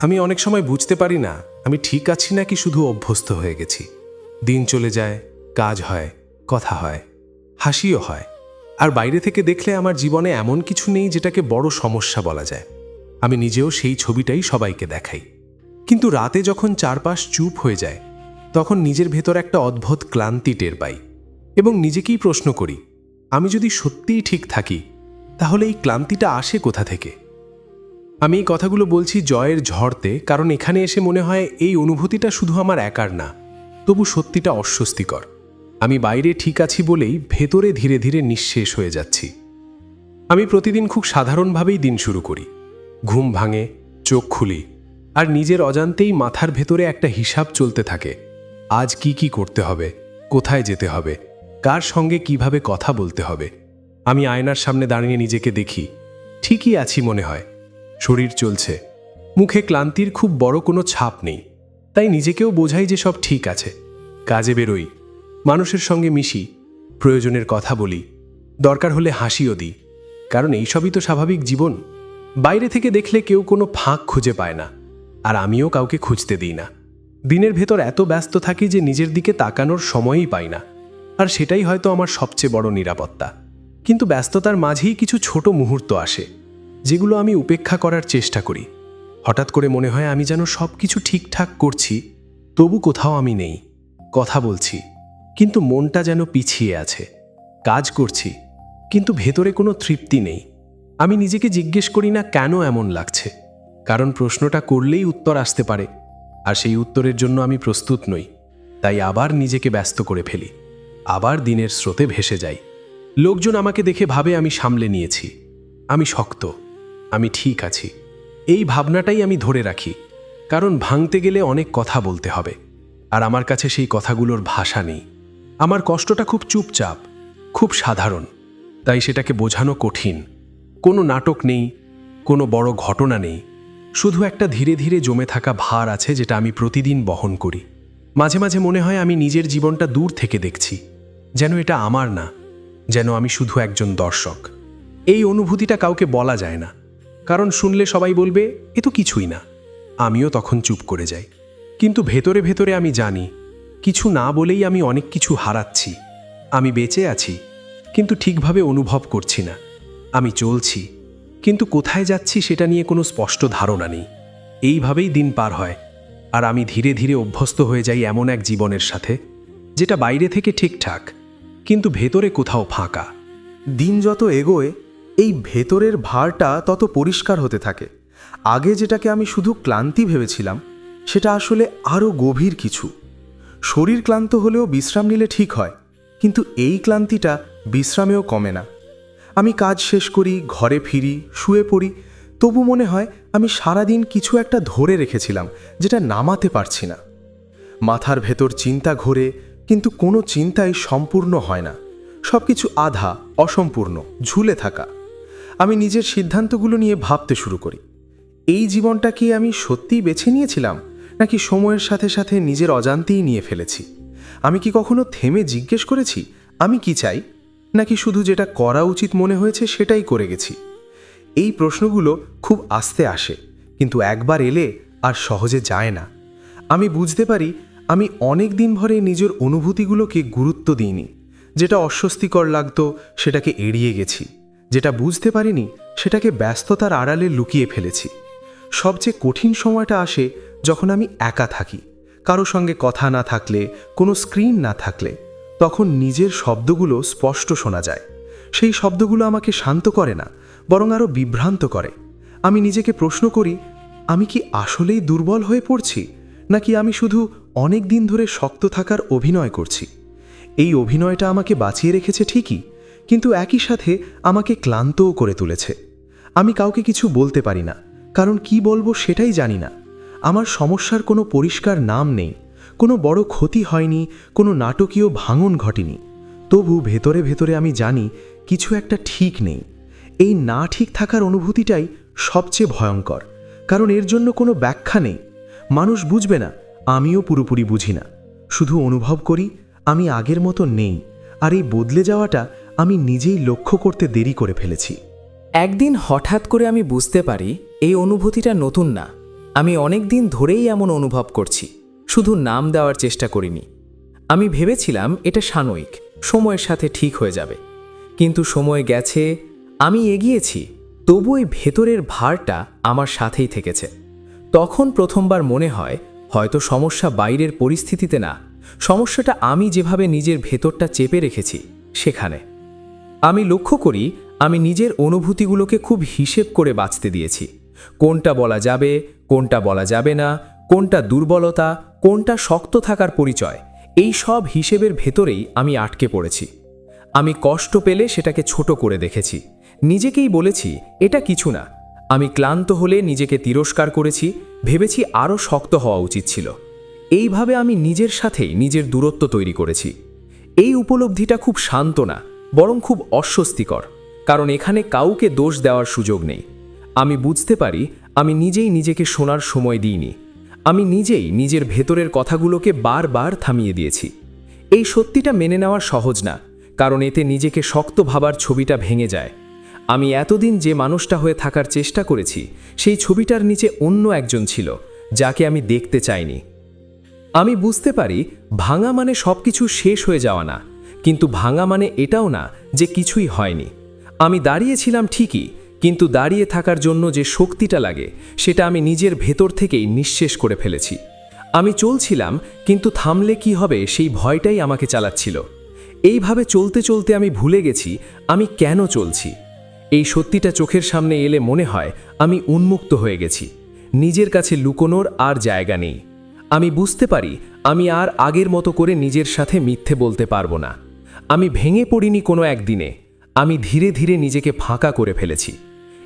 আমি অনেক সময় বুঝতে পারি না, আমি ঠিক আছি নাকি শুধু অভ্যস্ত হয়ে গেছি। দিন চলে যায়, কাজ হয়, কথা হয়, হাসিও হয়। আর বাইরে থেকে দেখলে আমার জীবনে এমন কিছু নেই যেটাকে বড় সমস্যা বলা যায়। আমি নিজেও সেই ছবিটাই সবাইকে দেখাই। কিন্তু রাতে যখন চারপাশ চুপ হয়ে যায়, তখন নিজের ভেতর একটা অদ্ভুত ক্লান্তি টের পাই এবং নিজেকেই প্রশ্ন করি, আমি যদি সত্যিই ঠিক থাকি, তাহলে এই ক্লান্তিটা আসে কোথা থেকে? আমি এই কথাগুলো বলছি জয়ের ঝড়তে, কারণ এখানে এসে মনে হয় এই অনুভূতিটা শুধু আমার একার না, তবু সত্যিটা অস্বস্তিকর। আমি বাইরে ঠিক আছি বলেই ভেতরে ধীরে ধীরে নিঃশেষ হয়ে যাচ্ছি। আমি প্রতিদিন খুব সাধারণভাবেই দিন শুরু করি। ঘুম ভাঙে, চোখ খুলি, আর নিজের অজান্তেই মাথার ভেতরে একটা হিসাব চলতে থাকে। আজ কি কি করতে হবে, কোথায় যেতে হবে, কার সঙ্গে কীভাবে কথা বলতে হবে? আমি আয়নার সামনে দাঁড়িয়ে নিজেকে দেখি, ঠিকই আছি মনে হয়। শরীর চলছে। মুখে ক্লান্তির খুব বড় কোনো ছাপ নেই। তাই নিজেকেও বোঝাই যে সব ঠিক আছে। কাজে বেরোই। মানুষের সঙ্গে মিশি। প্রয়োজনের কথা বলি। দরকার হলে হাসিও দিই। কারণ এইসবই তো স্বাভাবিক জীবন। বাইরে থেকে দেখলে কেউ কোনো ফাঁক খুঁজে পায় না। আর আমিও কাউকে খুঁজতে দিই না। দিনের ভেতর এত ব্যস্ত থাকি যে নিজের দিকে তাকানোর সময়ই পাই না। আর সেটাই হয়তো আমার সবচেয়ে বড় নিরাপত্তা। কিন্তু ব্যস্ততার মাঝেই কিছু ছোট মুহূর্ত আসে। যেগুলো আমি উপেক্ষা করার চেষ্টা করি। হঠাৎ করে মনে হয় আমি যেন সব কিছু ঠিকঠাক করছি, তবু কোথাও আমি নেই। কথা বলছি, কিন্তু মনটা যেন পিছিয়ে আছে। কাজ করছি, কিন্তু ভেতরে কোনো তৃপ্তি নেই। আমি নিজেকে জিজ্ঞেস করি না কেন এমন লাগছে। কারণ প্রশ্নটা করলেই উত্তর আসতে পারে, আর সেই উত্তরের জন্য আমি প্রস্তুত নই। তাই আবার নিজেকে ব্যস্ত করে ফেলি। আবার দিনের স্রোতে ভেসে যাই। লোকজন আমাকে দেখে ভাবে আমি সামলে নিয়েছি। আমি শক্ত। আমি ঠিক আছি। এই ভাবনাটাই আমি ধরে রাখি, কারণ ভাঙতে গেলে অনেক কথা বলতে হবে, আর আমার কাছে সেই কথাগুলোর ভাষা নেই। আমার কষ্টটা খুব চুপচাপ, খুব সাধারণ, তাই সেটাকে বোঝানো কঠিন। কোনো নাটক নেই, কোনো বড় ঘটনা নেই, শুধু একটা ধীরে ধীরে জমে থাকা ভার আছে যেটা আমি প্রতিদিন বহন করি। মাঝে মাঝে মনে হয় আমি নিজের জীবনটা দূর থেকে দেখছি, যেন এটা আমার না, যেন আমি শুধু একজন দর্শক। এই অনুভূতিটা কাউকে বলা যায় না কারণ শুনলে সবাই বলবে, এ তো কিছুই না। আমিও তখন চুপ করে যাই। কিন্তু ভেতরে ভেতরে আমি জানি, কিছু না বলেই আমি অনেক কিছু হারাচ্ছি। আমি বেঁচে আছি, কিন্তু ঠিকভাবে অনুভব করছি না। আমি চলছি, কিন্তু কোথায় যাচ্ছি সেটা নিয়ে কোনো স্পষ্ট ধারণা নেই। এইভাবেই দিন পার হয়, আর আমি ধীরে ধীরে অভ্যস্ত হয়ে যাই এমন এক জীবনের সাথে, যেটা বাইরে থেকে ঠিকঠাক, কিন্তু ভেতরে কোথাও ফাঁকা। দিন যত এগোয় এই ভেতরের ভারটা তত পরিষ্কার হতে থাকে। আগে যেটাকে আমি শুধু ক্লান্তি ভেবেছিলাম, সেটা আসলে আরও গভীর কিছু। শরীর ক্লান্ত হলেও বিশ্রাম নিলে ঠিক হয়, কিন্তু এই ক্লান্তিটা বিশ্রামেও কমে না। আমি কাজ শেষ করি, ঘরে ফিরি, শুয়ে পড়ি, তবু মনে হয় আমি সারাদিন কিছু একটা ধরে রেখেছিলাম, যেটা নামাতে পারছি না। মাথার ভেতর চিন্তা ঘোরে, কিন্তু কোনো চিন্তাই সম্পূর্ণ হয় না। সব কিছু আধা, অসম্পূর্ণ, ঝুলে থাকা। আমি নিজের সিদ্ধান্তগুলো নিয়ে ভাবতে শুরু করি। এই জীবনটা কি আমি সত্যিই বেছে নিয়েছিলাম, নাকি সময়ের সাথে সাথে নিজের অজান্তেই নিয়ে ফেলেছি? আমি কি কখনো থেমে জিজ্ঞেস করেছি, আমি কি চাই, নাকি শুধু যেটা করা উচিত মনে হয়েছে সেটাই করে গেছি? এই প্রশ্নগুলো খুব আস্তে আসে, কিন্তু একবার এলে আর সহজে যায় না। আমি বুঝতে পারি, আমি অনেক দিন ভরে নিজের অনুভূতিগুলোকে গুরুত্ব দিইনি, যেটা অস্বস্তিকর লাগতো, সেটাকে এড়িয়ে গেছি। যেটা বুঝতে পারিনি, সেটাকে ব্যস্ততার আড়ালে লুকিয়ে ফেলেছি। সবচেয়ে কঠিন সময়টা আসে যখন আমি একা থাকি। কারও সঙ্গে কথা না থাকলে, কোনো স্ক্রিন না থাকলে, তখন নিজের শব্দগুলো স্পষ্ট শোনা যায়। সেই শব্দগুলো আমাকে শান্ত করে না, বরং আরও বিভ্রান্ত করে। আমি নিজেকে প্রশ্ন করি, আমি কি আসলেই দুর্বল হয়ে পড়ছি, নাকি আমি শুধু অনেক দিন ধরে শক্ত থাকার অভিনয় করছি? এই অভিনয়টা আমাকে বাঁচিয়ে রেখেছে ঠিকই কিন্তু একই সাথে আমাকে ক্লান্তও করে তুলেছে। আমি কাউকে কিছু বলতে পারি না, কারণ কি বলব সেটাই জানি না। আমার সমস্যার কোনো পরিষ্কার নাম নেই, কোনো বড় ক্ষতি হয়নি, কোনো নাটকীয় ভাঙন ঘটেনি। তবু ভেতরে ভেতরে আমি জানি কিছু একটা ঠিক নেই। এই না ঠিক থাকার অনুভূতিটাই সবচেয়ে ভয়ঙ্কর, কারণ এর জন্য কোনো ব্যাখ্যা নেই। মানুষ বুঝবে না, আমিও পুরোপুরি বুঝি না। শুধু অনুভব করি, আমি আগের মতো নেই, আর এই বদলে যাওয়াটা আমি নিজেই লক্ষ্য করতে দেরি করে ফেলেছি। একদিন হঠাৎ করে আমি বুঝতে পারি এই অনুভূতিটা নতুন না। আমি অনেক দিন ধরেই এমন অনুভব করছি, শুধু নাম দেওয়ার চেষ্টা করিনি। আমি ভেবেছিলাম এটা সাময়িক, সময়ের সাথে ঠিক হয়ে যাবে। কিন্তু সময় গেছে, আমি এগিয়েছি, তবু এই ভেতরের ভারটা আমার সাথেই থেকেছে। তখন প্রথমবার মনে হয়, হয়তো সমস্যা বাইরের পরিস্থিতিতে না, সমস্যাটা আমি যেভাবে নিজের ভেতরটা চেপে রেখেছি, সেখানে। আমি লক্ষ্য করি, আমি নিজের অনুভূতিগুলোকে খুব হিসেব করে বাঁচতে দিয়েছি। কোনটা বলা যাবে, কোনটা বলা যাবে না, কোনটা দুর্বলতা, কোনটা শক্ত থাকার পরিচয়, এই সব হিসেবের ভেতরেই আমি আটকে পড়েছি। আমি কষ্ট পেলে সেটাকে ছোট করে দেখেছি। নিজেকেই বলেছি, এটা কিছু না। আমি ক্লান্ত হলে নিজেকে তিরস্কার করেছি, ভেবেছি আরও শক্ত হওয়া উচিত ছিল। এইভাবে আমি নিজের সাথেই নিজের দূরত্ব তৈরি করেছি। এই উপলব্ধিটা খুব শান্ত না বরং খুব অস্বস্তিকর, কারণ এখানে কাউকে দোষ দেওয়ার সুযোগ নেই। আমি বুঝতে পারি, আমি নিজেই নিজেকে শোনার সময় দিইনি। আমি নিজেই নিজের ভেতরের কথাগুলোকে বারবার থামিয়ে দিয়েছি। এই সত্যিটা মেনে নেওয়া সহজ না, কারণ এতে নিজেকে শক্ত ভাবার ছবিটা ভেঙে যায়। আমি এতদিন যে মানুষটা হয়ে থাকার চেষ্টা করেছি, সেই ছবিটার নিচে অন্য একজন ছিল, যাকে আমি দেখতে চাইনি। আমি বুঝতে পারি, ভাঙা মানে সব কিছু শেষ হয়ে যাওয়া না কিন্তু ভাঙা মানে এটাও না যে কিছুই হয়নি। আমি দাঁড়িয়েছিলাম ঠিকই, কিন্তু দাঁড়িয়ে থাকার জন্য যে শক্তিটা লাগে, সেটা আমি নিজের ভেতর থেকেই নিঃশেষ করে ফেলেছি। আমি চলছিলাম, কিন্তু থামলে কি হবে সেই ভয়টাই আমাকে চালাচ্ছিল। এইভাবে চলতে চলতে আমি ভুলে গেছি, আমি কেন চলছি? এই সত্যিটা চোখের সামনে এলে মনে হয় আমি উন্মুক্ত হয়ে গেছি। নিজের কাছে লুকোনোর আর জায়গা নেই। আমি বুঝতে পারি, আমি আর আগের মতো করে নিজের সাথে মিথ্যে বলতে পারব না। আমি ভেঙে পড়িনি কোনো একদিনে। আমি ধীরে ধীরে নিজেকে ফাঁকা করে ফেলেছি।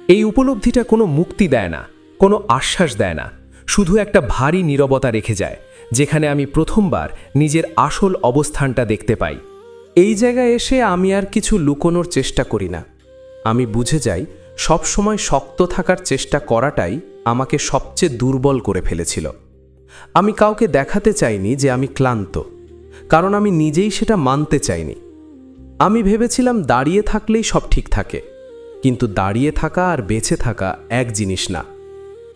এই উপলব্ধিটা কোনো মুক্তি দেয় না, কোনো আশ্বাস দেয় না। শুধু একটা ভারী নীরবতা রেখে যায়, যেখানে আমি প্রথমবার নিজের আসল অবস্থানটা দেখতে পাই। এই জায়গায় এসে আমি আর কিছু লুকোনোর চেষ্টা করি না। আমি বুঝে যাই, সবসময় শক্ত থাকার চেষ্টা করাটাই আমাকে সবচেয়ে দুর্বল করে ফেলেছিল। আমি কাউকে দেখাতে চাইনি যে আমি ক্লান্ত, কারণ আমি নিজেই সেটা মানতে চাইনি। আমি ভেবেছিলাম দাঁড়িয়ে থাকলেই সব ঠিক থাকে, কিন্তু দাঁড়িয়ে থাকা আর বেঁচে থাকা এক জিনিস না।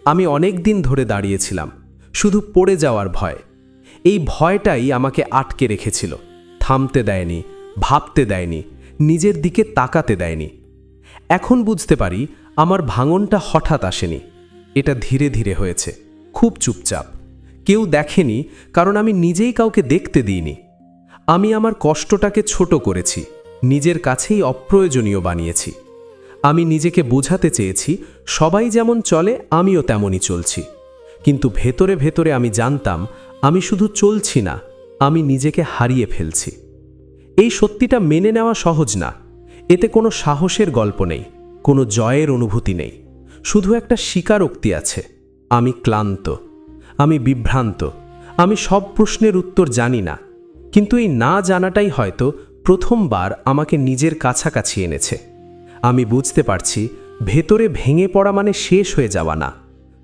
আমি অনেক দিন ধরে দাঁড়িয়েছিলাম, শুধু পড়ে যাওয়ার ভয়। এই ভয়টাই আমাকে আটকে রেখেছিল, থামতে দেয়নি, ভাবতে দেয়নি, নিজের দিকে তাকাতে দেয়নি। এখন বুঝতে পারি আমার ভাঙনটা হঠাৎ আসেনি। এটা ধীরে ধীরে হয়েছে, খুব চুপচাপ। কেউ দেখেনি, কারণ আমি নিজেই কাউকে দেখতে দিইনি। আমি আমার কষ্টটাকে ছোট করেছি নিজের কাছেই অপ্রয়োজনীয় বানিয়েছি। আমি নিজেকে বোঝাতে চেয়েছি, সবাই যেমন চলে, আমিও তেমনই চলছি। কিন্তু ভেতরে ভেতরে আমি জানতাম, আমি শুধু চলছি না, আমি নিজেকে হারিয়ে ফেলছি। এই সত্যিটা মেনে নেওয়া সহজ না, এতে কোনো সাহসের গল্প নেই, কোনো জয়ের অনুভূতি নেই। শুধু একটা স্বীকারোক্তি আছে, আমি ক্লান্ত, আমি বিভ্রান্ত, আমি সব প্রশ্নের উত্তর জানি না, কিন্তু এই না জানাটাই হয়তো প্রথমবার আমাকে নিজের কাছাকাছি এনেছে। আমি বুঝতে পারছি, ভেতরে ভেঙে পড়া মানে শেষ হয়ে যাওয়া না।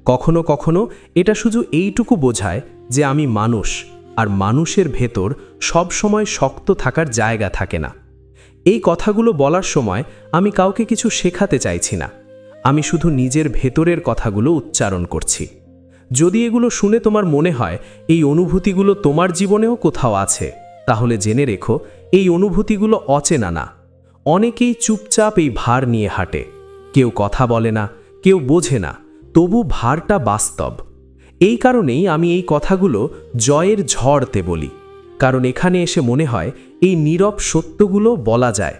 কখনো কখনো এটা শুধু এইটুকু বোঝায় যে আমি মানুষ, আর মানুষের ভেতর সব সময় শক্ত থাকার জায়গা থাকে না। এই কথাগুলো বলার সময় আমি কাউকে কিছু শেখাতে চাইছি না। আমি শুধু নিজের ভেতরের কথাগুলো উচ্চারণ করছি। যদি এগুলো শুনে তোমার মনে হয়, এই অনুভূতিগুলো তোমার জীবনেও কোথাও আছে। তাহলে জেনে রেখো, এই অনুভূতিগুলো অচেনা না। অনেকেই চুপচাপ এই ভার নিয়ে হাঁটে। কেউ কথা বলে না, কেউ বোঝে না, তবু ভারটা বাস্তব। এই কারণেই আমি এই কথাগুলো জয়ের ঝড়তে বলি। কারণ এখানে এসে মনে হয়, এই নীরব সত্যগুলো বলা যায়।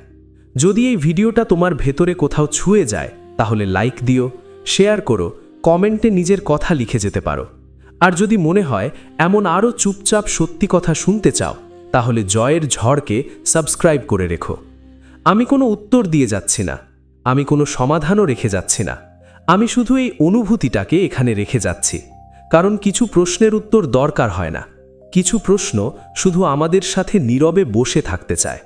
যদি এই ভিডিওটা তোমার ভেতরে কোথাও ছুঁয়ে যায়, তাহলে লাইক দিও, শেয়ার করো, কমেন্টে নিজের কথা লিখে যেতে পারো। আর যদি মনে হয়, এমন আরও চুপচাপ সত্যি কথা শুনতে চাও তাহলে জয়ের ঝড়কে সাবস্ক্রাইব করে রেখো। আমি কোনো উত্তর দিয়ে যাচ্ছি না। আমি কোনো সমাধানও রেখে যাচ্ছি না। আমি শুধু এই অনুভূতিটাকে এখানে রেখে যাচ্ছি। কারণ কিছু প্রশ্নের উত্তর দরকার হয় না। কিছু প্রশ্ন শুধু আমাদের সাথে নীরবে বসে থাকতে চায়।